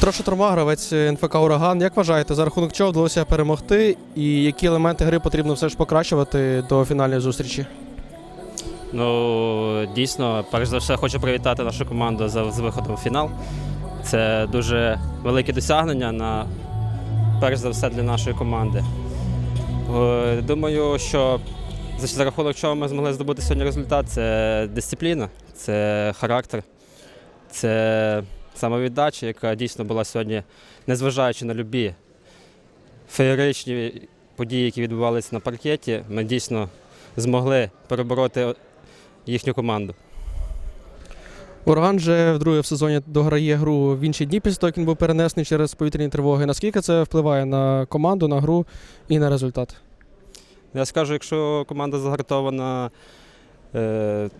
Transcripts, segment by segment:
Петро Шатурма, гравець НФК Ураган. Як вважаєте, за рахунок чого вдалося перемогти, і які елементи гри потрібно все ж покращувати до фінальної зустрічі? Ну, дійсно, перш за все, хочу привітати нашу команду за, з виходом в фінал. Це дуже велике досягнення на перш за все для нашої команди. Думаю, що за рахунок чого ми змогли здобути сьогодні результат, це дисципліна, це характер, це самовіддача, яка дійсно була сьогодні, незважаючи на любі феєричні події, які відбувалися на паркеті, ми дійсно змогли перебороти їхню команду. Ураган вже вдруге в сезоні дограє гру в інші дні після того, як він був перенесений через повітряні тривоги. Наскільки це впливає на команду, на гру і на результат? Я скажу, якщо команда загартована, е,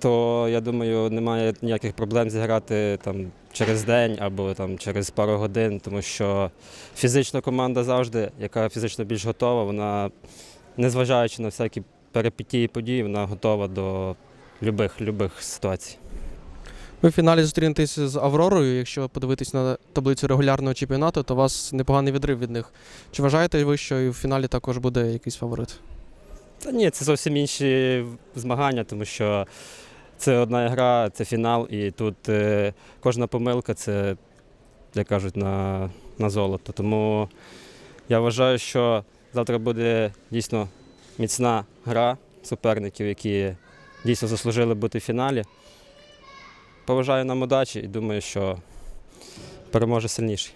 то я думаю, немає ніяких проблем зіграти там через день або там через пару годин, тому що фізична команда завжди, яка фізично більш готова, вона, незважаючи на всякі перипетії події, вона готова до любих, любих ситуацій. Ви в фіналі зустрінетесь з Авророю. Якщо подивитись на таблицю регулярного чемпіонату, то у вас непоганий відрив від них. Чи вважаєте ви, що і в фіналі також буде якийсь фаворит? Та ні, це зовсім інші змагання, тому що це одна гра, це фінал, і тут е, кожна помилка це, як кажуть, на, на золото. Тому я вважаю, що завтра буде дійсно міцна гра суперників, які дійсно заслужили бути в фіналі. Поважаю нам удачі і думаю, що переможе сильніший.